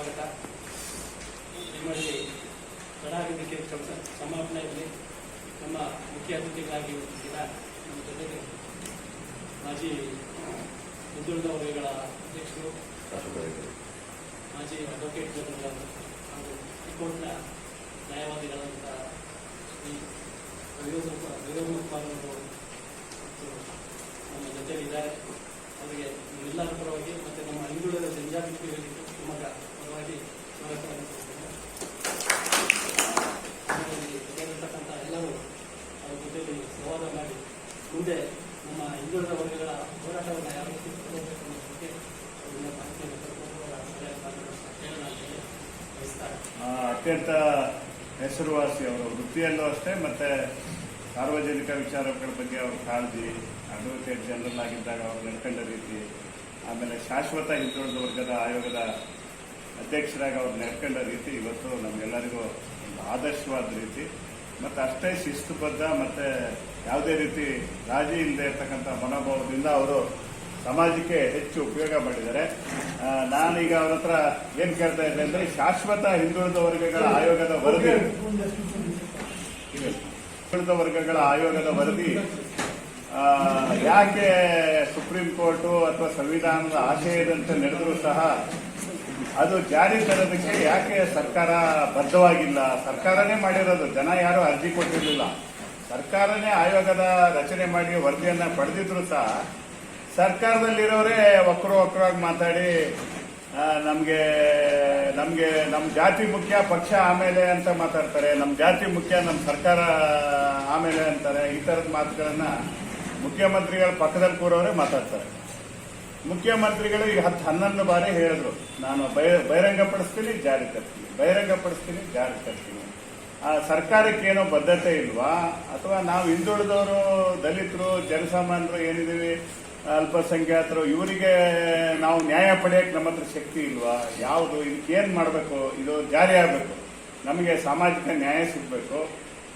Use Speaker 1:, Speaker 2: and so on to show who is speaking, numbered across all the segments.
Speaker 1: ಸ್ವಾಗತ. ನಿಮ್ಮಲ್ಲಿ ಕೆಲಸ ಇರಲಿ ನಮ್ಮ ಮುಖ್ಯ ಅತಿಥಿಗಳಾಗಿ ಇವತ್ತಿನ ನಮ್ಮ ಜೊತೆಗೆ ಮಾಜಿ ಹಿಂದುಳಿದ ವರ್ಗಗಳ ಅಧ್ಯಕ್ಷರು, ಮಾಜಿ ಅಡ್ವೊಕೇಟ್ ಜನರಲ್ ಹಾಗೂ ಹೈಕೋರ್ಟ್ನ ನ್ಯಾಯವಾದಿಗಳಾದಂಥ ಶ್ರೀ ಮತ್ತು ನಮ್ಮ ಜೊತೆಲಿದ್ದಾರೆ ಅವರಿಗೆ ಎಲ್ಲರ ಪರವಾಗಿ ಮತ್ತು ನಮ್ಮ ಹಿಂದುಳಿದ ಜನಜಾಗೃತಿ ವೇದಿಕೆ ಶಿವಮೊಗ್ಗ ನಮ್ಮಲ್ಲಿ ಜೊತೆಗಿರ್ತಕ್ಕಂಥ ಎಲ್ಲರೂ ಅವ್ರ ಜೊತೆಯಲ್ಲಿ ಸಂವಾದ ಮಾಡಿ ಮುಂದೆ ನಮ್ಮ ಹಿಂದುಳಿದ ವರ್ಗಗಳ ಹೋರಾಟವನ್ನು ಯಾವ ರೀತಿ ಬಗ್ಗೆ
Speaker 2: ಅತ್ಯಂತ ಹೆಸರುವಾಸಿ ಅವರು, ವೃತ್ತಿಯಲ್ಲೂ ಅಷ್ಟೇ, ಮತ್ತೆ ಸಾರ್ವಜನಿಕ ವಿಚಾರಗಳ ಬಗ್ಗೆ ಅವರು ಕಾಳಜಿ ಅಡ್ವೊಕೇಟ್ ಜನರಲ್ ಆಗಿದ್ದಾಗ ಅವ್ರು ನಡ್ಕೊಂಡ ರೀತಿ, ಆಮೇಲೆ ಶಾಶ್ವತ ಹಿಂದುಳಿದ ವರ್ಗದ ಆಯೋಗದ ಅಧ್ಯಕ್ಷರಾಗಿ ಅವ್ರು ನಡ್ಕೊಂಡ ರೀತಿ ಇವತ್ತು ನಮಗೆಲ್ಲರಿಗೂ ಒಂದು ಆದರ್ಶವಾದ ರೀತಿ, ಮತ್ತು ಅಷ್ಟೇ ಶಿಸ್ತುಬದ್ಧ, ಮತ್ತು ಯಾವುದೇ ರೀತಿ ರಾಜಿ ಇಲ್ಲದೆ ಇರ್ತಕ್ಕಂಥ ಮನೋಭಾವದಿಂದ ಅವರು ಸಮಾಜಕ್ಕೆ ಹೆಚ್ಚು ಉಪಯೋಗ ಮಾಡಿದ್ದಾರೆ. ನಾನೀಗ ಅವ್ರ ಹತ್ರ ಏನು ಕೇಳ್ತಾ ಇದ್ದೆ ಅಂದರೆ ಶಾಶ್ವತ ಹಿಂದುಳಿದ ವರ್ಗಗಳ ಆಯೋಗದ ವರದಿ. ಹಿಂದುಳಿದ ವರ್ಗಗಳ ಆಯೋಗದ ವರದಿ ಯಾಕೆ ಸುಪ್ರೀಂ ಕೋರ್ಟು ಅಥವಾ ಸಂವಿಧಾನದ ಆಶಯದಂತೆ ನಡೆದರೂ ಸಹ ಅದು ಜಾರಿ ತರೋದಕ್ಕೆ ಯಾಕೆ ಸರ್ಕಾರ ಬದ್ಧವಾಗಿಲ್ಲ? ಸರ್ಕಾರನೇ ಮಾಡಿರೋದು. ಜನ ಯಾರು ಅರ್ಜಿ ಕೊಟ್ಟಿರಲಿಲ್ಲ. ಸರ್ಕಾರನೇ ಆಯೋಗದ ರಚನೆ ಮಾಡಿ ವರದಿಯನ್ನ ಪಡೆದಿದ್ರು ಸಹ ಸರ್ಕಾರದಲ್ಲಿರೋರೇ ವಕ್ರ ವಕ್ರವಾಗಿ ಮಾತಾಡಿ ನಮಗೆ ನಮಗೆ ನಮ್ಮ ನಮ್ ಜಾತಿ ಮುಖ್ಯ ಪಕ್ಷ ಆಮೇಲೆ ಅಂತ ಮಾತಾಡ್ತಾರೆ ನಮ್ಮ ಜಾತಿ ಮುಖ್ಯ ನಮ್ಮ ಸರ್ಕಾರ ಆಮೇಲೆ ಅಂತಾರೆ. ಈ ತರದ ಮಾತುಗಳನ್ನು ಮುಖ್ಯಮಂತ್ರಿಗಳ ಪಕ್ಕದಲ್ಲಿ ಕೂರೋರೇ ಮಾತಾಡ್ತಾರೆ. ಮುಖ್ಯಮಂತ್ರಿಗಳು ಈಗ ಹತ್ತು ಹನ್ನೊಂದು ಬಾರಿ ಹೇಳಿದ್ರು. ನಾನು ಬಹಿರಂಗ ಪಡಿಸ್ತೀನಿ ಜಾರಿ ತರ್ತೀನಿ. ಬಹಿರಂಗಪಡಿಸ್ತೀನಿ, ಜಾರಿ ತರ್ತೀನಿ. ಆ ಸರ್ಕಾರಕ್ಕೆ ಏನೋ ಬದ್ಧತೆ ಇಲ್ವಾ? ಅಥವಾ ನಾವು ಹಿಂದುಳಿದವರು ದಲಿತರು, ಜನಸಾಮಾನ್ಯರು ಏನಿದ್ದೀವಿ? ಅಲ್ಪಸಂಖ್ಯಾತರು, ಇವರಿಗೆ ನಾವು ನ್ಯಾಯ ಪಡೆಯಕ್ಕೆ ನಮ್ಮ ಹತ್ರ ಶಕ್ತಿ ಇಲ್ವಾ? ಯಾವುದು? ಇದಕ್ಕೆ ಏನ್ ಮಾಡಬೇಕು? ಇದು ಜಾರಿ ಆಗಬೇಕು. ನಮಗೆ ಸಾಮಾಜಿಕ ನ್ಯಾಯ ಸಿಗಬೇಕು.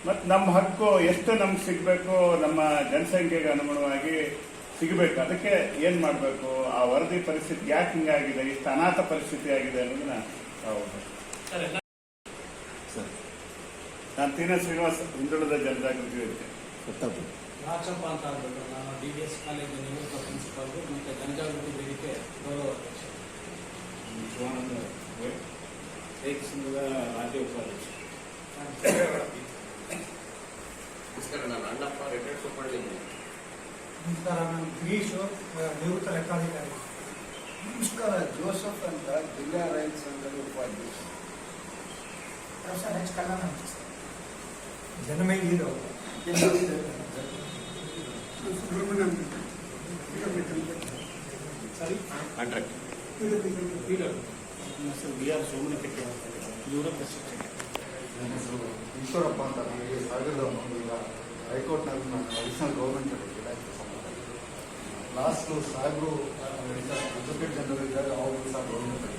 Speaker 2: ಮತ್ತು ನಮ್ಮ ಹಕ್ಕು ಎಷ್ಟು ನಮ್ಗೆ ಸಿಗಬೇಕು? ನಮ್ಮ ಜನಸಂಖ್ಯೆಗೆ ಅನುಗುಣವಾಗಿ ಸಿಗಬೇಕು. ಅದಕ್ಕೆ ಏನ್ ಮಾಡಬೇಕು? ಆ ವರದಿ ಪರಿಸ್ಥಿತಿ ಯಾಕೆ ಹಿಂಗಾಗಿದೆ? ಇಷ್ಟು ಅನಾಥ ಪರಿಸ್ಥಿತಿ ಆಗಿದೆ ಅನ್ನೋದನ್ನ ನಾವು
Speaker 1: ಸರ್. ಎಲ್ಲ
Speaker 2: ನಾನು ತೀನ ಶ್ರೀನಿವಾಸ್ ಹಿಂದುಳಿದ ಜನಜಾಗೃತಿ ವೇದಿಕೆ.
Speaker 1: ರಾಜಪ್ಪ ಅಂತ ಆಗ್ಬೇಕು. ನಾನು ಡಿ ಬಿ ಎಸ್ ಕಾಲೇಜ್ ನಿವೃತ್ತ ಪ್ರಿನ್ಸಿಪಾಲ್ ಮತ್ತೆ ಜನಜಾಗೃತಿ ವೇದಿಕೆ ಗೌರವ ಅಧ್ಯಕ್ಷ.
Speaker 3: ರಾಜ್ಯ ಉಪಾಧ್ಯಕ್ಷ. ನಮಸ್ಕಾರ. ನಾನು ಅಣ್ಣಪ್ಪ ರಿಟೈರ್ಡ್ ಸೂಪರ್ಡೆಂಟ್
Speaker 4: ನಮಸ್ಕಾರ ನಾನು ಗಿರೀಶು ನಿವೃತ್ತ ಲೆಕ್ಕಾಧಿಕಾರಿ
Speaker 5: ನಮಸ್ಕಾರ ಜೋಸಫ್ ಅಂತ ಜಿಲ್ಲಾ ರೈತ ಸಂಘದ ಉಪಾಧ್ಯಕ್ಷ
Speaker 4: ಪ್ರೊಫೆಸರ್ ಎಚ್ ಕಲ್ಲಣ್ಣ ಜನಮೇಲಿರೋ
Speaker 1: ಸರಿ
Speaker 3: ಕಾಂಟ್ರಾಕ್ಟ್
Speaker 1: ಲೀಡರ್ ನನ್ನ ಹೆಸರು ಬಿ ಆರ್ ಸೋಮನಕಟ್ಟಿ ಅಂತ ನಿವೃತ್ತ ಶಿಕ್ಷಕ
Speaker 5: ನನ್ನ ಹೆಸರು ಈಶ್ವರಪ್ಪ ಅಂತ ನನಗೆ ಸಾಗರದ ಈಗ ಹೈಕೋರ್ಟ್ನಲ್ಲಿ ನಾನು ಅಡಿಷನಲ್ ಗೌರ್ಮೆಂಟ್ ಲಾಸ್ಟು ಸಾಹೇಬರು ಎಜುಕೇಟ್ ಜನರಲ್ ಇದ್ದಾಗ ಅವರು ಸಹ ಗೌರ್ಮೆಂಟ್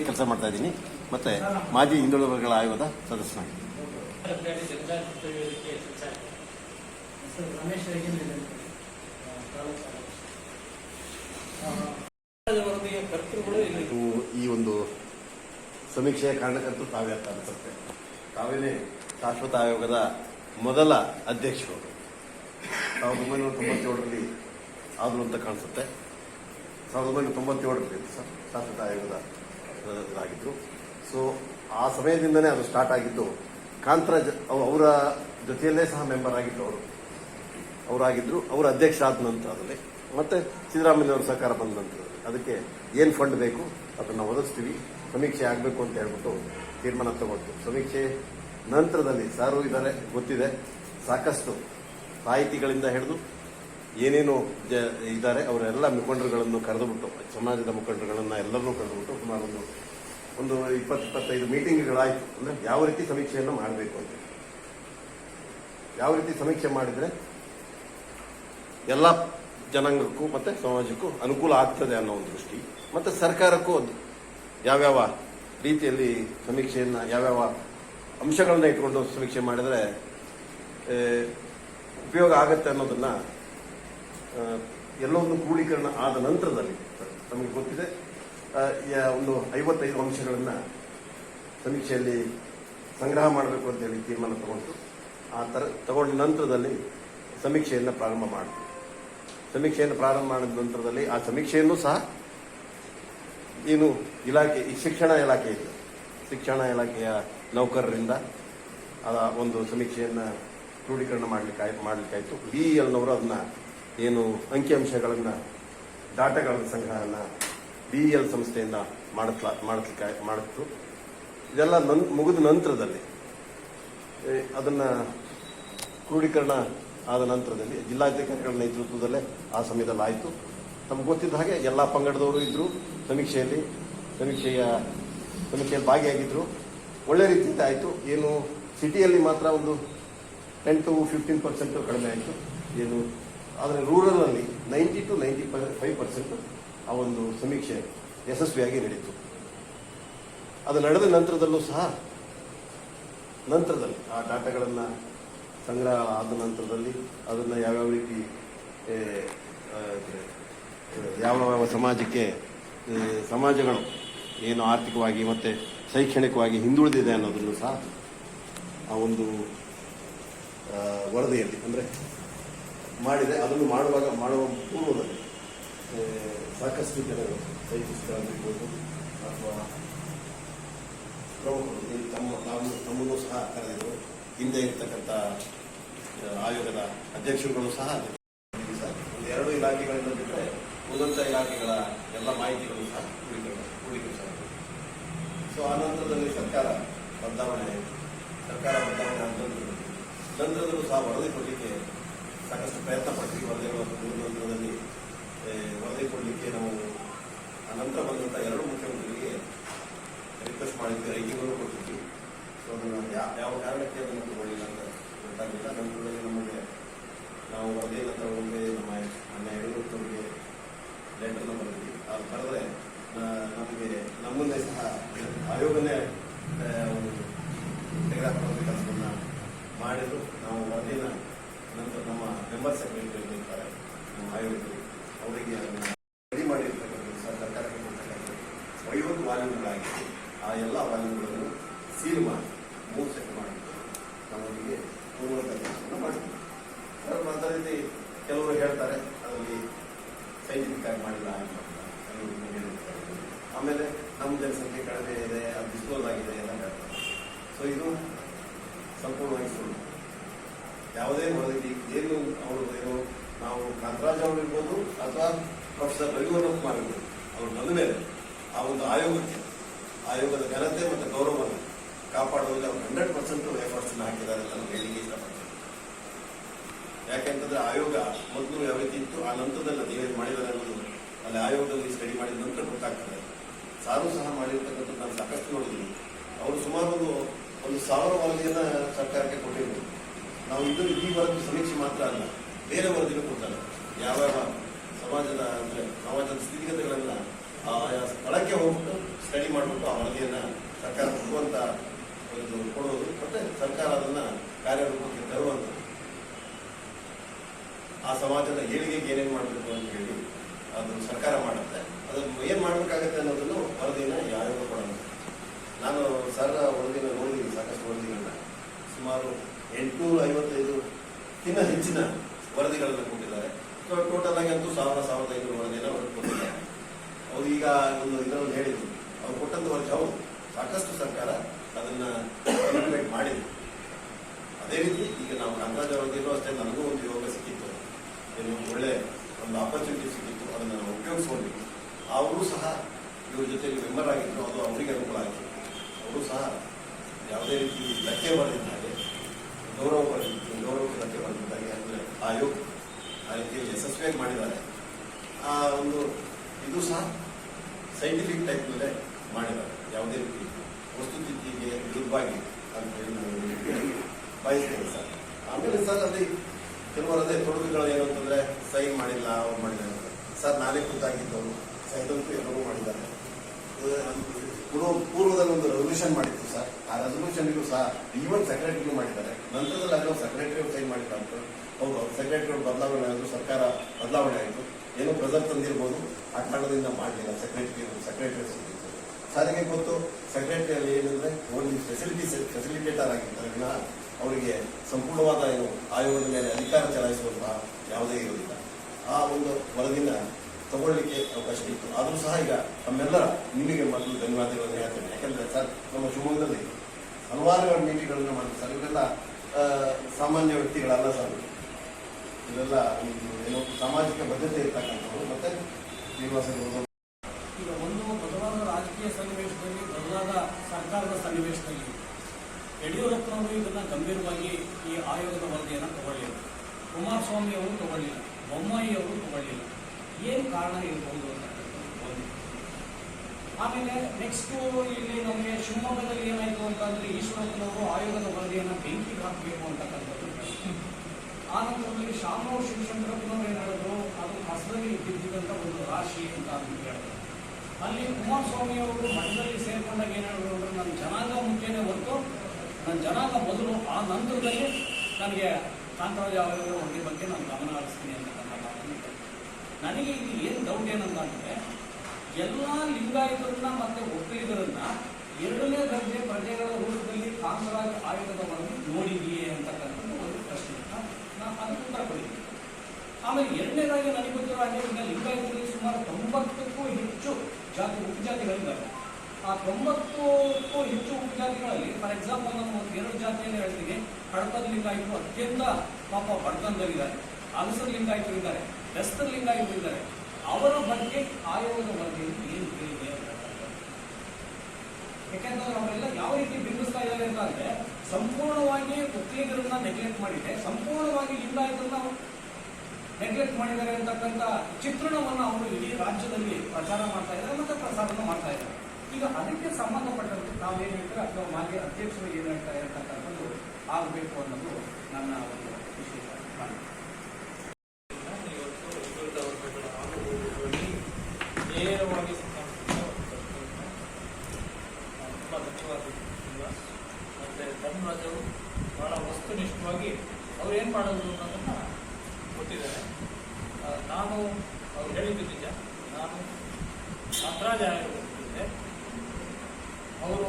Speaker 6: ಕೆಲಸ ಮಾಡ್ತಾ ಇದ್ದೀನಿ ಮತ್ತೆ ಮಾಜಿ ಹಿಂದುಳಿದ ವರ್ಗಗಳ ಆಯೋಗದ ಸದಸ್ಯ
Speaker 1: ಅಧ್ಯಯನ ಜನಜಾಗೃತಿ ವೇದಿಕೆ ಸಂಚಾಲಕ
Speaker 4: ಹೆಸರು ರಮೇಶ್ ರೇಗಿಲ್
Speaker 1: ತಾಲೂಕು ಅಧ್ಯಕ್ಷ. ವರದಿಯ ಕರ್ತೃಗಳು
Speaker 6: ಈ ಒಂದು ಸಮೀಕ್ಷೆಯ ಕಾರಣಕ್ಕಂತೂ ತಾವೇ ಅಂತ ಅನ್ಸುತ್ತೆ ತಾವೇನೇ ಶಾಶ್ವತ ಆಯೋಗದ ಮೊದಲ ಅಧ್ಯಕ್ಷರು. ಸಾವಿರದ ಒಂಬೈನೂರ ತೊಂಬತ್ತೇಳರಲ್ಲಿ ಆದರು ಅಂತ ಕಾಣಿಸುತ್ತೆ. ಸಾವಿರದ ಒಂಬೈನೂರ ತೊಂಬತ್ತೇಳರಲ್ಲಿ ಸರ್ ಶಾಶ್ವತ ಆಯೋಗದ ಆಗಿದ್ರು ಸೊ ಆ ಸಮಯದಿಂದನೇ ಅದು ಸ್ಟಾರ್ಟ್ ಆಗಿದ್ದು. ಕಾಂತರಾಜ್ ಅವ್- ಅವರ ಜೊತೆಯಲ್ಲೇ ಸಹ ಮೆಂಬರ್ ಆಗಿದ್ದು ಅವರು. ಅವರಾಗಿದ್ದರು ಅವರು ಅಧ್ಯಕ್ಷ ಆದ ನಂತರದಲ್ಲಿ. ಮತ್ತೆ ಸಿದ್ದರಾಮಯ್ಯನವರ ಸರ್ಕಾರ ಬಂದ ನಂತರದಲ್ಲಿ. ಅದಕ್ಕೆ ಏನು ಫಂಡ್ ಬೇಕು, ಅದನ್ನು ಒದಗಿಸ್ತೀವಿ. ಸಮೀಕ್ಷೆ ಆಗಬೇಕು ಅಂತ ಹೇಳ್ಬಿಟ್ಟು ತೀರ್ಮಾನ ತಗೊಂಡು ಸಮೀಕ್ಷೆ ನಂತರದಲ್ಲಿ ಸಾರು ಇದ್ದಾರೆ ಗೊತ್ತಿದೆ. ಸಾಕಷ್ಟು ಸಾಹಿತಿಗಳಿಂದ ಹಿಡಿದು ಏನೇನು ಜ ಇದ್ದಾರೆ ಅವರೆಲ್ಲ ಮುಖಂಡರುಗಳನ್ನು ಕರೆದುಬಿಟ್ಟು, ಸಮಾಜದ ಮುಖಂಡರುಗಳನ್ನ ಎಲ್ಲರನ್ನೂ ಕರೆದುಬಿಟ್ಟು ಸುಮಾರು ಒಂದು ಒಂದು ಇಪ್ಪತ್ತು, ಇಪ್ಪತ್ತೈದು ಮೀಟಿಂಗ್ಗಳಾಯಿತು. ಅಂದರೆ ಯಾವ ರೀತಿ ಸಮೀಕ್ಷೆಯನ್ನು ಮಾಡಬೇಕು ಅಂತ. ಯಾವ ರೀತಿ ಸಮೀಕ್ಷೆ ಮಾಡಿದರೆ ಎಲ್ಲ ಜನಾಂಗಕ್ಕೂ ಮತ್ತು ಸಮಾಜಕ್ಕೂ ಅನುಕೂಲ ಆಗ್ತದೆ ಅನ್ನೋ ಒಂದು ದೃಷ್ಟಿ. ಮತ್ತು ಸರ್ಕಾರಕ್ಕೂ ಒಂದು ಯಾವ್ಯಾವ ರೀತಿಯಲ್ಲಿ ಸಮೀಕ್ಷೆಯನ್ನು, ಯಾವ್ಯಾವ ಅಂಶಗಳನ್ನ ಇಟ್ಕೊಂಡು ಸಮೀಕ್ಷೆ ಮಾಡಿದರೆ ಉಪಯೋಗ ಆಗತ್ತೆ ಅನ್ನೋದನ್ನ ಎಲ್ಲವನ್ನು ಕ್ರೋಢೀಕರಣ ಆದ ನಂತರದಲ್ಲಿ ನಮಗೆ ಗೊತ್ತಿದೆ. ಒಂದು ಐವತ್ತೈದು ಅಂಶಗಳನ್ನು ಸಮೀಕ್ಷೆಯಲ್ಲಿ ಸಂಗ್ರಹ ಮಾಡಬೇಕು ಅಂತ ಹೇಳಿ ತೀರ್ಮಾನ ತಗೊಂಡು, ಆ ಥರ ತಗೊಂಡ ನಂತರದಲ್ಲಿ ಸಮೀಕ್ಷೆಯನ್ನು ಪ್ರಾರಂಭ ಮಾಡಿದ್ರು ಸಮೀಕ್ಷೆಯನ್ನು ಪ್ರಾರಂಭ ಮಾಡಿದ ನಂತರದಲ್ಲಿ ಆ ಸಮೀಕ್ಷೆಯನ್ನು ಸಹ ಏನು ಇಲಾಖೆ ಶಿಕ್ಷಣ ಇಲಾಖೆ ಇದೆ. ಶಿಕ್ಷಣ ಇಲಾಖೆಯ ನೌಕರರಿಂದ ಆ ಒಂದು ಸಮೀಕ್ಷೆಯನ್ನು ಕ್ರೋಢೀಕರಣ ಮಾಡಲಿಕ್ಕೆ ಮಾಡಲಿಕ್ಕಾಯಿತು. ಬಿ. ಎಲ್ನವರು ಅದನ್ನ ಏನು ಅಂಕಿಅಂಶಗಳನ್ನು ಡಾಟಾಗಳ ಸಂಗ್ರಹನ ಬಿ. ಎಲ್. ಸಂಸ್ಥೆಯಿಂದ ಮಾಡಿಸ್ಲಾ ಮಾಡಿಸ್ಲಿಕ್ಕೆ ಮಾಡಿತ್ತು ಇದೆಲ್ಲ ನನ್, ಮುಗಿದ ನಂತರದಲ್ಲಿ ಅದನ್ನ ಕ್ರೋಢೀಕರಣ ಆದ ನಂತರದಲ್ಲಿ ಜಿಲ್ಲಾಧಿಕಾರಿಗಳ ನೇತೃತ್ವದಲ್ಲೇ ಆ ಸಮಯದಲ್ಲಿ ಆಯಿತು. ನಮ್ಗೆ ಗೊತ್ತಿದ್ದ ಹಾಗೆ ಎಲ್ಲ ಪಂಗಡದವರು ಇದ್ದರು ಸಮೀಕ್ಷೆಯಲ್ಲಿ, ಸಮೀಕ್ಷೆಯ, ಸಮೀಕ್ಷೆಯಲ್ಲಿ ಭಾಗಿಯಾಗಿದ್ರು. ಒಳ್ಳೆ ರೀತಿಯಿಂದ ಆಯಿತು ಏನು ಸಿಟಿಯಲ್ಲಿ ಮಾತ್ರ ಒಂದು ಟೆನ್ ಟು ಫಿಫ್ಟೀನ್ ಪರ್ಸೆಂಟ್ ಕಡಿಮೆ ಆಯಿತು. ಏನು ಆದರೆ ರೂರಲಲ್ಲಿ ninety two ninety five percent ಆ ಒಂದು ಸಮೀಕ್ಷೆ ಯಶಸ್ವಿಯಾಗಿ ನಡೀತು. ಅದು ನಡೆದ ನಂತರದಲ್ಲೂ ಸಹ ನಂತರದಲ್ಲಿ ಆ ಡಾಟಾಗಳನ್ನು ಸಂಗ್ರಹ ಆದ ನಂತರದಲ್ಲಿ ಅದನ್ನು ಯಾವ್ಯಾವ ರೀತಿ ಯಾವ ಯಾವ ಸಮಾಜಕ್ಕೆ ಸಮಾಜಗಳು ಏನು ಆರ್ಥಿಕವಾಗಿ ಮತ್ತು ಶೈಕ್ಷಣಿಕವಾಗಿ ಹಿಂದುಳಿದಿದೆ ಅನ್ನೋದನ್ನು ಸಹ ಆ ಒಂದು ವರದಿಯಲ್ಲಿ ಅಂದರೆ ಮಾಡಿದೆ. ಅದನ್ನು ಮಾಡುವಾಗ, ಮಾಡುವ ಪೂರ್ವದಲ್ಲಿ ಸಾಕಷ್ಟು ಜನರು ಸೈಂಟಿಸ್ಟ್ಗಳಾಗಿರ್ಬೋದು ಅಥವಾ ಪ್ರಮುಖರು ತಮ್ಮ, ತಾವು, ತಮ್ಮನ್ನು ಸಹ ಕರೆದಿದ್ದರು. ಹಿಂದೆ ಇರ್ತಕ್ಕಂಥ ಆಯೋಗದ ಅಧ್ಯಕ್ಷರುಗಳು ಸಹ ಒಂದು ಎರಡು ಇಲಾಖೆಗಳಿಂದ ಬಿಟ್ಟರೆ ಉದಂತ ಇಲಾಖೆಗಳ ಎಲ್ಲ ಮಾಹಿತಿಗಳು ಸಹ ಸೊ ಆ ನಂತರದಲ್ಲಿ ಸರ್ಕಾರ ಬದಲಾವಣೆ ಸರ್ಕಾರ ಬದಲಾವಣೆ ಆದ ನಂತರದಲ್ಲೂ ಸಹ ವರದಿ ಕೊಡಲಿಕ್ಕೆ ಸಾಕಷ್ಟು ಪ್ರಯತ್ನ ಪಟ್ಟಿ ವರದಿಗಳ ನಂತರದಲ್ಲಿ ವರದಿ ಕೊಡಲಿಕ್ಕೆ ನಾವು ಆ ನಂತರ ಬಂದಂಥ ಎರಡು ಮುಖ್ಯಮಂತ್ರಿಗಳಿಗೆ ರಿಕ್ವೆಸ್ಟ್ ಮಾಡಿದ್ವಿ. ರೈಟಿಂಗನ್ನು ಕೊಟ್ಟಿದ್ವಿ. ಸೊ ಅದನ್ನು ಯಾವ ಕಾರಣಕ್ಕೆ ಅದನ್ನು ತಗೊಳ್ಳಿಲ್ಲ ಅಂತ ಗೊತ್ತಾಗಲಿಲ್ಲ. ನಂತರದಲ್ಲಿ ನಮಗೆ ನಾವು ವರದಿಯನ್ನು ತಗೊಂಡೆ ನಮ್ಮ ಅಣ್ಣ ಯಡಿಯೂರಪ್ಪನವರಿಗೆ ಲೆಟರ್ನ ಬರೆದ್ವಿ. ಅದು ಬರೆದ್ರೆ ನಮಗೆ ನಮ್ಮನ್ನೇ ಸಹ ಆಯೋಗನೇ ಒಂದು ತೆಗೆದುಕೊಳ್ಳುವಂಥ ಕೆಲಸವನ್ನು ಮಾಡಿದ್ರು ನಾವು ವರದಿನ ನಂತರ ನಮ್ಮ ಮೆಂಬರ್ಸ್ ಸೆಕ್ರೆಟರಿ ಇರ್ತಾರೆ ನಮ್ಮ ಆಯೋಗದಲ್ಲಿ ಅವರಿಗೆ ಅದನ್ನು ರೆಡಿ ಮಾಡಿರ್ತಕ್ಕಂಥ ಸಹ ಸರ್ಕಾರಕ್ಕೆ ಕೊಡ್ತಕ್ಕಂಥ ಐವತ್ತು ವಾಲ್ಯೂಮ್ಗಳಾಗಿದೆ ಆ ಎಲ್ಲ ವಾಲ್ಯೂಮ್ಗಳನ್ನು ಸೀಲ್ ಮಾಡಿ ಮೂರು ಸೆಟ್ ಮಾಡಿ ನಮ್ಮೊಂದಿಗೆ ಪೂರ್ವದ ಕೆಲಸವನ್ನು ಮಾಡಿದ್ವಿ ಸರ್ ಅದೇ ರೀತಿ ಕೆಲವರು ಹೇಳ್ತಾರೆ ಅದರಲ್ಲಿ ಸೈಂಟಿಫಿಕ್ ಆಗಿ ಮಾಡಿಲ್ಲ ಹಾಗೆ ಮಾಡಿಲ್ಲ ಕೆಲವರು ಹೇಳಿರ್ತಾರೆ. ಆಮೇಲೆ ನಮ್ಮ ಜನಸಂಖ್ಯೆ ಕಡಿಮೆ ಇದೆ ಅದು ಡಿಸ್ಕ್ಲೋಸ್ ಆಗಿದೆ ಎಲ್ಲ ಹೇಳ್ತಾರೆ ಸೊ ಇದು ಸಂಪೂರ್ಣವಾಗಿ ಸುಳ್ಳು ಯಾವುದೇ ವರದಿ ಏನು ಅವರು ಏನು ನಾವು ಕಾಂತರಾಜ್ ಅವರು ಇರ್ಬೋದು ಅಥವಾ ಪ್ರೊಫೆಸರ್ ರಘುವರ್ಣ ಕುಮಾರ್ ಇರ್ಬೋದು ಅವರು ಬಂದ ಆ ಒಂದು ಆಯೋಗಕ್ಕೆ, ಆಯೋಗದ ಘನತೆ ಮತ್ತು ಗೌರವವನ್ನು ಕಾಪಾಡುವಲ್ಲಿ ಅವರು ಹಂಡ್ರೆಡ್ ಪರ್ಸೆಂಟ್ ಎಫರ್ಟ್ಸ್ ಹಾಕಿದ್ದಾರೆ ಅಂತ ನಾನು ಹೇಳಿಕೆ ಇಷ್ಟಪಡ್ತೀನಿ. ಯಾಕೆಂತಂದ್ರೆ ಆಯೋಗ ಮೊದಲು ಯಾವ ರೀತಿ ಇತ್ತು, ಆ ನಂತರದಲ್ಲಿ ನೀವೇನು ಮಾಡಿದ್ದಾರೆ ಅನ್ನೋದು ಅಲ್ಲಿ ಆಯೋಗದಲ್ಲಿ ಸ್ಟಡಿ ಮಾಡಿದ ನಂತರ ಗೊತ್ತಾಗ್ತದೆ. ಸಾರು ಸಹ ಮಾಡಿರ್ತಕ್ಕಂಥ ನಾನು ಸಾಕಷ್ಟು ನೋಡಿದ್ದೀನಿ. ಅವರು ಸುಮಾರು ಒಂದು ಒಂದು ಸಾವಿರ ವರದಿಯನ್ನ ಸರ್ಕಾರಕ್ಕೆ ಕೊಟ್ಟಿರ್ಬೋದು ನಾವು ಇದು ಈ ವರದಿ ಸಮೀಕ್ಷೆ ಮಾತ್ರ ಅಲ್ಲ, ಬೇರೆ ವರದಿನೂ ಕೊಡ್ತಾರೆ ಯಾವ್ಯಾವ ಸಮಾಜದ, ಅಂದ್ರೆ ಸಮಾಜದ ಸ್ಥಿತಿಗತಿಗಳನ್ನ ಆಯಾ ಸ್ಥಳಕ್ಕೆ ಹೋಗ್ಬಿಟ್ಟು ಸ್ಟಡಿ ಮಾಡಿಬಿಟ್ಟು ಆ ವರದಿಯನ್ನು ಸರ್ಕಾರ ಕೊಡುವಂತ ಒಂದು ಕೊಡುವುದು ಮತ್ತೆ ಸರ್ಕಾರ ಅದನ್ನ ಕಾರ್ಯರೂಪಕ್ಕೆ ತರುವಂಥದ್ದು. ಆ ಸಮಾಜದ ಏಳಿಗೆ ಏನೇನು ಮಾಡಬೇಕು ಅಂತ ಹೇಳಿ ಅದನ್ನು ಸರ್ಕಾರ ಮಾಡುತ್ತೆ. ಅದನ್ನು ಏನ್ ಮಾಡಬೇಕಾಗುತ್ತೆ ಅನ್ನೋದನ್ನು ವರದಿನ ಯಾರಿಗೂ ಕೊಡೋದು ನಾನು ಸರ್ ವರದಿನ ನೋಡಿದ್ದೀನಿ, ಸಾಕಷ್ಟು ವರದಿಗಳನ್ನ. ಸುಮಾರು ಎಂಟುನೂರ ಐವತ್ತೈದು ಇನ್ನ ಹೆಚ್ಚಿನ ವರದಿಗಳನ್ನು ಕೊಟ್ಟಿದ್ದಾರೆ. ಟೋಟಲ್ ಆಗಿ ಅಂತೂ ಸಾವಿರ, ಸಾವಿರದ ಐನೂರು ವರದಿಯನ್ನು ಕೊಟ್ಟಿದ್ದಾರೆ. ಅವ್ರು ಈಗ ಒಂದು ಇದರಲ್ಲಿ ಹೇಳಿದ್ರು. ಅವ್ರು ಕೊಟ್ಟಂತ ವರ್ಷ ಹೌದು ಸಾಕಷ್ಟು ಸರ್ಕಾರ ಅದನ್ನ ಇಂಪ್ಲಿಮೆಂಟ್ ಮಾಡಿದ್ರು. ಅದೇ ರೀತಿ ಈಗ ನಾವು ಅವರಿಗೂ ಅಷ್ಟೇ ನನಗೂ ಒಂದು ಯೋಗ ಸಿಕ್ಕಿತ್ತು. ಏನು ಒಳ್ಳೆ ಒಂದು ಆಪರ್ಚುನಿಟಿ ಸಿಕ್ಕಿತ್ತು. ಅದನ್ನು ನಾವು ಉಪಯೋಗಿಸ್ಕೊಂಡು ಅವರು ಸಹ ಇವ್ರ ಜೊತೆಗೆ ಮೆಂಬರ್ ಆಗಿದ್ರು. ಅದು ಅವರಿಗೆ ಅನುಕೂಲ ಆಯಿತು. ಅವರು ಸಹ ಯಾವುದೇ ರೀತಿ ಧಕ್ಕೆ ಬರೆದಿದ್ದ ಹಾಗೆ ಗೌರವ ಬರೆದಿದ್ದು ಗೌರವಕ್ಕೆ ಅಂದರೆ ಆಯೋಗ ಆ ರೀತಿಯಲ್ಲಿ ಯಶಸ್ವಿಯಾಗಿ ಮಾಡಿದ್ದಾರೆ. ಆ ಒಂದು ಇದು ಸಹ ಸೈಂಟಿಫಿಕ್ ಟೈಪ್ನಲ್ಲೇ ಮಾಡಿದ್ದಾರೆ. ಯಾವುದೇ ರೀತಿ ವಸ್ತುತಿಗೆ ವಿರುದ್ಧವಾಗಿ ಅಂತ ಹೇಳಿ ನಾನು ಬಯಸ್ತೇವೆ ಸರ್. ಆಮೇಲೆ ಸರ್ ಅಲ್ಲಿ ಕೆಲವರು ಅದೇ ತೊಡಗುಗಳು ಏನು ಅಂತಂದ್ರೆ ಸೈನ್ ಮಾಡಿಲ್ಲ, ಅವ್ರು ಮಾಡಿಲ್ಲ ಸರ್, ನಾನೇ ಖುದ್ದಾಗಿದ್ದವರು ಸೈದಂತೂ ಎಲ್ಲರೂ ಮಾಡಿದ್ದಾರೆ. ಪೂರ್ವ, ಪೂರ್ವದಲ್ಲಿ ಒಂದು ರೆಸಲ್ಯೂಷನ್ ಮಾಡಿತ್ತು ಸರ್. ಆ ರೆಸೊಲ್ಯೂಷನ್ಗೂ ಸಹ ಈವನ್ ಸೆಕ್ರೆಟರಿಗೂ ಮಾಡಿದ್ದಾರೆ. ನಂತರದಲ್ಲಿ ಅದನ್ನು ಸೆಕ್ರೆಟರಿ ಸೈನ್ ಮಾಡಿದ್ದಾರೆ ಹೌದು ಸೆಕ್ರೆಟರಿ ಬದಲಾವಣೆ ಆಯಿತು ಸರ್ಕಾರ ಬದಲಾವಣೆ ಆಯಿತು. ಏನೋ ಪ್ರೆಸರ್ ತಂದಿರ್ಬೋದು, ಆ ಕಾರಣದಿಂದ ಮಾಡಲಿಲ್ಲ. ಸೆಕ್ರೆಟರಿ ಸೆಕ್ರೆಟರಿ ಸಾರಿಗೆ ಗೊತ್ತು ಸೆಕ್ರೆಟರಿಯಲ್ಲಿ ಏನಂದ್ರೆ ಓನ್ಲಿ ಫೆಸಿಲಿಟಿ ಫೆಸಿಲಿಟೇಟರ್ ವಿನಃ, ಅವರಿಗೆ ಸಂಪೂರ್ಣವಾದ ಏನು ಆಯೋಗದ ಮೇಲೆ ಅಧಿಕಾರ ಚಲಾಯಿಸುವಂತಹ ಯಾವುದೇ ಇರುವುದಿಲ್ಲ. ಆ ಒಂದು ವರದಿನ ತಗೊಳ್ಳಿಕ್ಕೆ ಅವಕಾಶ ಇತ್ತು. ಆದರೂ ಸಹ ಈಗ ನಮ್ಮೆಲ್ಲರ ನಿಮಗೆ ಮೊದಲು ಧನ್ಯವಾದಗಳನ್ನು ಹೇಳ್ತೇನೆ. ಯಾಕಂದ್ರೆ ಸರ್, ನಮ್ಮ ಶಿವಮೊಗ್ಗದಲ್ಲಿ ಹಲವಾರು ಮೀಟಿಂಗ್ಗಳನ್ನು ಮಾಡ್ತಾರೆ. ಸರ್ ಇವರೆಲ್ಲ ಸಾಮಾನ್ಯ ವ್ಯಕ್ತಿಗಳಲ್ಲ ಸರ್. ಇವರೆಲ್ಲ ಒಂದು ಏನೋ ಸಾಮಾಜಿಕ ಬದ್ಧತೆ ಇರ್ತಕ್ಕಂಥವ್ರು ಮತ್ತೆ ಶ್ರೀನಿವಾಸ ಗೌಡ
Speaker 1: ಈಗ ಒಂದು ಬದಲಾದ ರಾಜಕೀಯ ಸನ್ನಿವೇಶದಲ್ಲಿ ಬದಲಾದ ಸರ್ಕಾರದ ಸನ್ನಿವೇಶದಲ್ಲಿ ಯಡಿಯೂರಪ್ಪನವರು ಇದನ್ನ ಗಂಭೀರವಾಗಿ ಈ ಆಯೋಗದ ವರದಿಯನ್ನು ತಗೊಳ್ಳಿಲ್ಲ. ಕುಮಾರಸ್ವಾಮಿ ಅವರು ತಗೊಳ್ಳಿಲ್ಲ. ಬೊಮ್ಮಾಯಿ ಅವರು ತಗೊಳ್ಳಿಲ್ಲ. ಏನು ಕಾರಣ ಇರಬಹುದು ಅಂತ ಆಮೇಲೆ ನೆಕ್ಸ್ಟ್ ಇಲ್ಲಿ ನಮಗೆ ಶಿವಮೊಗ್ಗದಲ್ಲಿ ಏನಾಯಿತು ಅಂತಂದ್ರೆ ಈಶ್ವರಪ್ಪನವರು ಆಯೋಗದ ವರದಿಯನ್ನು ಬೆಂಕಿ ಹಾಕಬೇಕು ಅಂತಕ್ಕಂಥದ್ದು ಆ ನಂತರದಲ್ಲಿ ಶಾಮರಾವ್ ಶಿವಶಂಕರ ಹೇಳಿದ್ರು ಅದು ಹಸದಲ್ಲಿ ಬಿದ್ದಿದ್ದಂಥ ಒಂದು ರಾಶಿ ಅಂತ ಹೇಳ್ತಾರೆ ಅಲ್ಲಿ ಕುಮಾರಸ್ವಾಮಿ ಅವರು ಮಠದಲ್ಲಿ ಸೇರ್ಕೊಂಡಾಗ ಏನು ಹೇಳಿದ್ರು ಅಂದ್ರೆ ನನ್ನ ಜನಾಂಗ ಮುಖ್ಯನೇ ಹೊರತು ನನ್ನ ಜನಾಂಗ ಮೊದಲು, ಆ ನಂತರದಲ್ಲಿ ನನಗೆ ಕಾಂತರಾಜ ಅವರ ಬಗ್ಗೆ ನಾನು ಗಮನ ಹರಿಸ್ತೀನಿ ಅಂತ. ನನಗೆ ಇಲ್ಲಿ ಏನು ಡೌಟ್ ಏನಂತ ಅಂದ್ರೆ ಎಲ್ಲ ಲಿಂಗಾಯತರನ್ನ ಮತ್ತೆ ಒಕ್ಕಲಿಗರನ್ನ ಎರಡನೇ ದರ್ಜೆ ಪ್ರಜೆಗಳ ರೂಪದಲ್ಲಿ ಕಾಂತರಾಜ್ ಆಯೋಗದ ವರದಿ ನೋಡಿದೆಯೇ ಅಂತಕ್ಕಂಥದ್ದು ಒಂದು ಪ್ರಶ್ನೆ ನಾನು ಅದಕ್ಕೆ ಉತ್ತರ ಕೊಡ್ತೀನಿ ಆಮೇಲೆ ಎರಡನೇದಾಗಿ ನನಗೆ ಗೊತ್ತಿರೋ ಹಾಗೆ ಈಗ ಲಿಂಗಾಯತರಲ್ಲಿ ಸುಮಾರು ತೊಂಬತ್ತಕ್ಕೂ ಹೆಚ್ಚು ಜಾತಿ ಉಪಜಾತಿಗಳಿದ್ದಾವೆ ಆ ತೊಂಬತ್ತಕ್ಕೂ ಹೆಚ್ಚು ಉಪಜಾತಿಗಳಲ್ಲಿ ಫಾರ್ ಎಕ್ಸಾಂಪಲ್ ನಾನು ಒಂದು ಎರಡು ಜಾತಿಯನ್ನು ಹೇಳ್ತೀನಿ. ಕಡಪದ ಲಿಂಗಾಯಿತು ಅತ್ಯಂತ ಪಾಪ ಬಡತನದಲ್ಲಿದ್ದಾರೆ. ಅಲಸರ ಲಿಂಗಾಯತರು ಇದ್ದಾರೆ. ಬೆಸ್ತರ್ ಲಿಂಗಾಯತರು ಇದ್ದಾರೆ. ಅವರ ಬಗ್ಗೆ ಆಯೋಗದ ಬಗ್ಗೆ ಏನು ಹೇಳಿದೆ ಯಾಕೆಂದ್ರೆ ಅವರೆಲ್ಲ ಯಾವ ರೀತಿ ಬಿಂಬಿಸ್ತಾ ಇದ್ದಾರೆ ಅಂತಂದ್ರೆ ಸಂಪೂರ್ಣವಾಗಿ ಒಕ್ಕಲಿಗರನ್ನ ನೆಗ್ಲೆಕ್ಟ್ ಮಾಡಿದೆ ಸಂಪೂರ್ಣವಾಗಿ ಲಿಂಗಾಯತರನ್ನ ನೆಗ್ಲೆಕ್ಟ್ ಮಾಡಿದ್ದಾರೆ ಅಂತಕ್ಕಂಥ ಚಿತ್ರಣವನ್ನು ಅವರು ಇಡೀ ರಾಜ್ಯದಲ್ಲಿ ಪ್ರಚಾರ ಮಾಡ್ತಾ ಇದ್ದಾರೆ ಮತ್ತೆ ಪ್ರಸಾರನ ಮಾಡ್ತಾ ಇದ್ದಾರೆ ಈಗ ಅದಕ್ಕೆ ಸಂಬಂಧಪಟ್ಟಂತೆ ಏನು ಹೇಳ್ತಾರೆ ಅಥವಾ ಮಾನ್ಯ ಅಧ್ಯಕ್ಷರು ಏನು ಹೇಳ್ತಾರೆ ಅಂತಕ್ಕಂಥದ್ದು ಆಗಬೇಕು ಅನ್ನೋದು ನನ್ನ ಒಂದು ವಿಶೇಷ ಕಾರಣ.
Speaker 7: ಇವತ್ತು ಹಿಂದುಳಿದ ವರ್ಗಗಳ ಆನುಕೂಲಗಳಲ್ಲಿ ನೇರವಾಗಿ ಸಂಬಂಧಿಸಿದ ಒಂದು ಪ್ರಶ್ನೆಯನ್ನು ನಾನು ತುಂಬ ಧನ್ಯವಾದ ಮತ್ತೆ ಧರ್ಮರಾಜರು ಬಹಳ ವಸ್ತುನಿಷ್ಠವಾಗಿ ಅವ್ರು ಏನು ಮಾಡೋದು ಅನ್ನೋದನ್ನ ಕೊಟ್ಟಿದ್ದಾರೆ ಆ, ನಾನು ಅವ್ರು ಹೇಳಿದ್ದು ನಿಜ ನಾನು ನಟರಾಜ ಆಗಿರುವಂತಿದ್ದೆ ಅವರು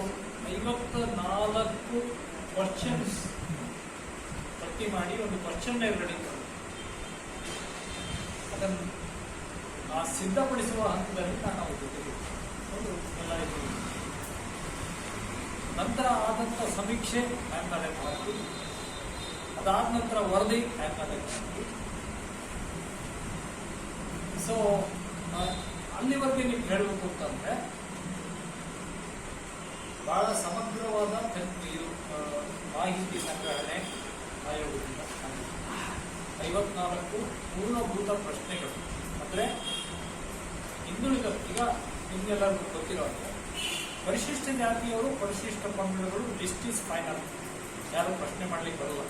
Speaker 7: ಐವತ್ತ ನಾಲ್ಕು ಕ್ವಶನ್ಸ್ ಪಟ್ಟಿ ಮಾಡಿ ಒಂದು ಕ್ವಶನ್ ರೆಡಿ ಅದನ್ನು ಆ ಸಿದ್ಧಪಡಿಸುವ ಹಂತದಲ್ಲಿ ನಾನು ಜೊತೆಗೆ ಒಂದು ನಂತರ ಆದಂಥ ಸಮೀಕ್ಷೆ ಮ್ಯಾಗ್ನಾಡೆಟ್ ಮಾಡಿ. ಅದಾದ ನಂತರ ವರದಿ ಮಾಡಿ. ಸೊ ಅಲ್ಲಿವರೆಗೆ ನೀವು ಹೇಳಬೇಕು ಅಂತಂದ್ರೆ ಬಹಳ ಸಮಗ್ರವಾದ ಮಾಹಿತಿ ಸಂಗ್ರಹಣೆ ಆಯೋಗದಿಂದ. ಐವತ್ನಾಲ್ಕು ಪೂರ್ಣಭೂತ ಪ್ರಶ್ನೆಗಳು. ಅಂದ್ರೆ ಹಿಂದುಳಿದ, ಈಗ ನಿಮ್ಗೆಲ್ಲರಿಗೂ ಗೊತ್ತಿರೋ ಪರಿಶಿಷ್ಟ ಜಾತಿಯವರು, ಪರಿಶಿಷ್ಟ ಪಂಗಡಗಳು ಲಿಸ್ಟ್ ಇಸ್ ಫೈನಲ್ ಯಾರು ಪ್ರಶ್ನೆ ಮಾಡ್ಲಿಕ್ಕೆ ಬರಲ್ಲ.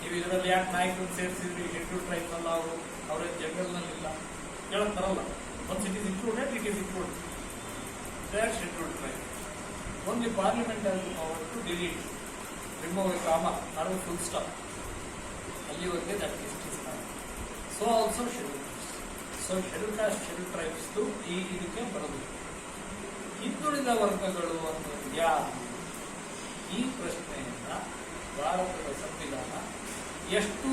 Speaker 7: ನೀವು ಇದರಲ್ಲಿ ಯಾಕೆ ನಾಯಕರು ಸೇರಿಸಿದ್ರಿ? ಶೆಡ್ಯೂಲ್ ಟ್ರೈಬ್ ಅಲ್ಲ ಅವರು, ಅವರ ಜಂಗಲ್ನಲ್ಲಿಲ್ಲ ಹೇಳಕ್ ಬರಲ್ಲ. Once it is included it is included they are schedule tribe only parliament has delete remove a comma or full stop ಅಲ್ಲಿವರೆಗೆ that is so also schedule so schedule caste schedule tribes ಈ ಇದಕ್ಕೆ ಬರೋದು. ಹಿಂದುಳಿದ ವರ್ಗಗಳು ಯಾರು ಈ ಪ್ರಶ್ನೆಯನ್ನ ಭಾರತದ ಸಂವಿಧಾನ ಎಷ್ಟು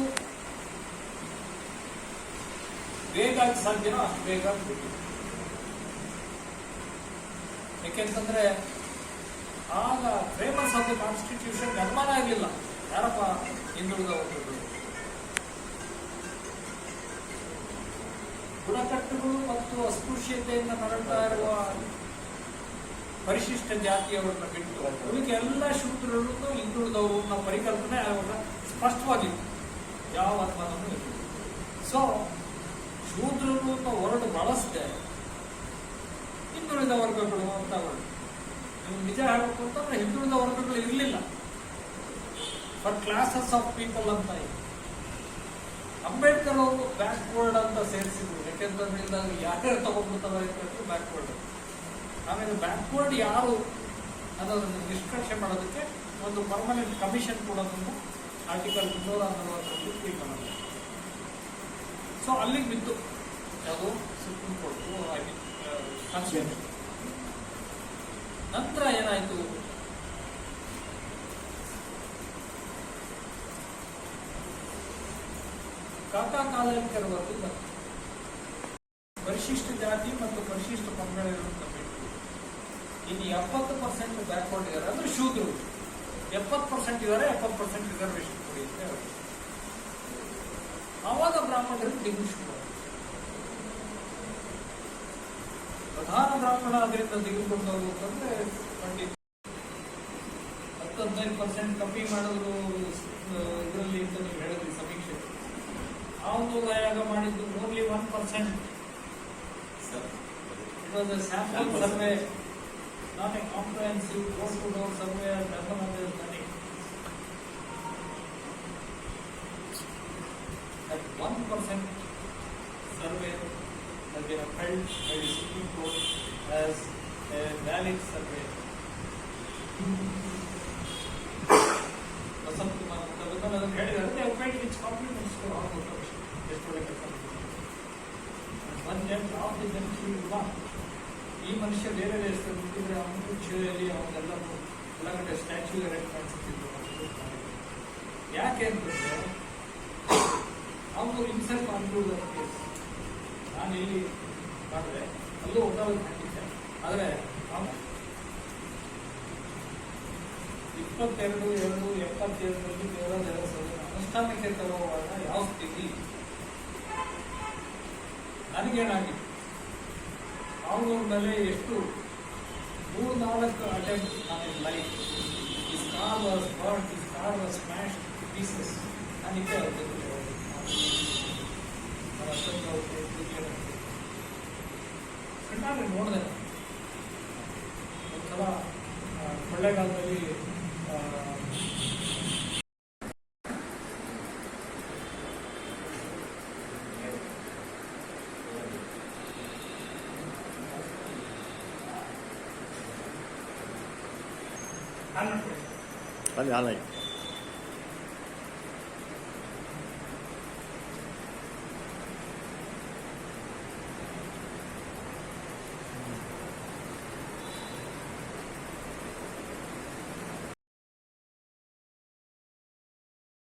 Speaker 7: ಬೇಗ ಸಾಧ್ಯನೋ ಅಷ್ಟು ಬೇಗ ಯಾಕೆಂತಂದ್ರೆ ಆಗ ಫೇಮಸ್ ಆಫ್ ದ ಕಾನ್ಸ್ಟಿಟ್ಯೂಷನ್ ನಿರ್ಮಾಣ ಆಗಲಿಲ್ಲ ಯಾರಪ್ಪ? ಹಿಂದುಳಿದ ವರ್ಗಗಳು ಬುಡಕಟ್ಟುಗಳು ಮತ್ತು ಅಸ್ಪೃಶ್ಯತೆಯಿಂದ ನರಳ್ತಾ ಇರುವ ಪರಿಶಿಷ್ಟ ಜಾತಿಯವರನ್ನ ಬಿಟ್ಟು ಉಳಿಕೆ ಎಲ್ಲ ಶೂದ್ರರನ್ನು ಹಿಂದುಳಿದವರು ಅನ್ನೋ ಪರಿಕಲ್ಪನೆ ಅವರ ಸ್ಪಷ್ಟವಾಗಿತ್ತು. ಯಾವ ಅನುಮಾನವೂ ಇರಲಿಲ್ಲ ಸೊ ಶೂದ್ರರು ಅಂತ ಹೊರಟು ಬಳಸದೆ ಹಿಂದುಳಿದ ವರ್ಗಗಳು ಅಂತ ವರ್ಡ್ ನೀವು ನಿಜ ಹೇಳಬೇಕು ಅಂತಂದ್ರೆ ಹಿಂದುಳಿದ ವರ್ಗಗಳು ಇರಲಿಲ್ಲ. ಬಟ್ ಕ್ಲಾಸಸ್ ಆಫ್ ಪೀಪಲ್ ಅಂತ ಇದೆ. ಅಂಬೇಡ್ಕರ್ ಅವರು ಬ್ಯಾಕ್ವರ್ಡ್ ಅಂತ ಸೇರಿಸಿದ್ರು. ಯಾಕೆಂತಂದ್ರೆ ಇಲ್ಲ ಯಾರ್ಯಾರು ತಗೊಂಡ್ಬಿಡ್ತಾವ ಬ್ಯಾಕ್ವರ್ಡ್ ಆಮೇಲೆ ಬ್ಯಾಕ್ವರ್ಡ್ ಯಾರು ಅದನ್ನು ನಿಷ್ಕರ್ಷೆ ಮಾಡೋದಕ್ಕೆ ಒಂದು ಪರ್ಮನೆಂಟ್ ಕಮಿಷನ್ ಕೂಡ ಆರ್ಟಿಕಲ್ ಮುನ್ನೂರ ನಲವತ್ತರಲ್ಲಿ ಮಾಡಿದೆ ಸೊ ಅಲ್ಲಿಗೆ ಬಿದ್ದು. ಯಾವುದು? ಸುಪ್ರೀಂ ಕೋರ್ಟ್ ಐ ನಂತರ ಏನಾಯಿತು? ಕಾಕಾ ಕಾಲೇಕರ್ ಬಂತು ಪರಿಶಿಷ್ಟ ಜಾತಿ ಮತ್ತು ಪರಿಶಿಷ್ಟ ಪಂಗಡ ಬಿಟ್ಟು ಇನ್ನು ಎಪ್ಪತ್ತು ಪರ್ಸೆಂಟ್ ಬ್ಯಾಕ್ವರ್ಡ್ ಇದ್ದಾರೆ. ಅಂದ್ರೆ ಶೂದ್ರು ಎಪ್ಪತ್ತು ಪರ್ಸೆಂಟ್ ಇದ್ದಾರೆ, ಎಪ್ಪತ್ತು ಪರ್ಸೆಂಟ್ ರಿಸರ್ವೇಶನ್ ಕೊಡಿ ಅಂತ ಹೇಳಿ ಆವಾಗ ಬ್ರಾಹ್ಮಣರು ಡಿಗ್ರಿ ಶುರು ಆಯ್ತು. ಪ್ರಧಾನ ಬ್ರಾಹ್ಮಣ ಅದರಿಂದ ತೆಗೆದುಕೊಂಡವರು ಅಂತಂದ್ರೆ ಖಂಡಿತ ಹತ್ತು ಹದಿನೈದು ಪರ್ಸೆಂಟ್ ಕಮ್ಮಿ ಮಾಡೋದು ಇದರಲ್ಲಿ ಅಂತ ನೀವು ಹೇಳಿದ್ರಿ ಸಮೀಕ್ಷೆ. ಅವನು ಯಾಗ ಮಾಡಿದ್ದು only one percent it was a sample survey not a comprehensive door to door survey many one percent has been upheld by the Supreme Court as a valid survey. Vasant Kumar Mukherjee ಅದನ್ನು ಹೇಳಿದ್ದಾರೆ they have paid which compliments to our profession, historical company. One judge of the bench he will not. ಈ ಮನುಷ್ಯ ಬೇರೆ ದೇಶದಲ್ಲಿ ಹುಟ್ಟಿದ್ರೆ ಅವನು ಚಿಲೆಯಲ್ಲಿ ಅವನ್ನೆಲ್ಲರೂ ಒಳಗಡೆ statue erect ಮಾಡಿಸ್ತಿದ್ರು ಯಾಕೆ ಅಂತಂದ್ರೆ ಅವನು ಹಿಮ್ಸೆಲ್ಫ್ ಅನ್ಕ್ಲೂಡ್ ಕೇಸ್ ನಾನು ಇಲ್ಲಿ ಮಾಡಿದ್ರೆ ಅಲ್ಲೂ ಒಟ್ಟಾಗಿ ಹಾಕಿದ್ದೆ ಆದರೆ ಇಪ್ಪತ್ತೆರಡು, ಎರಡು ಎಪ್ಪತ್ತೆರಡರಲ್ಲಿ ಕೇವಲ ದೇವಸ್ಥಾನ ಅನುಷ್ಠಾನಕ್ಕೆ ತರುವಾಗ ಯಾವ ಸ್ಥಿತಿ? ನನಗೇನಾಗಿತ್ತು ಅವನ ಮೇಲೆ ಎಷ್ಟು ಮೂರು ನಾಲ್ಕು ಅಟೆಂಪ್ಟ್ ನಾನು life is car was burn is car was smash pieces ನನಗೆ ಕಣ್ಣಾರೆ ನೋಡಿದೆ ಒಂದ್ಸಲ ಆ, ಕೊಳ್ಳೇಗಾಲದಲ್ಲಿ ಆ,
Speaker 6: ಅಲ್ಲಿ ಹಾಲಾಯ್ತು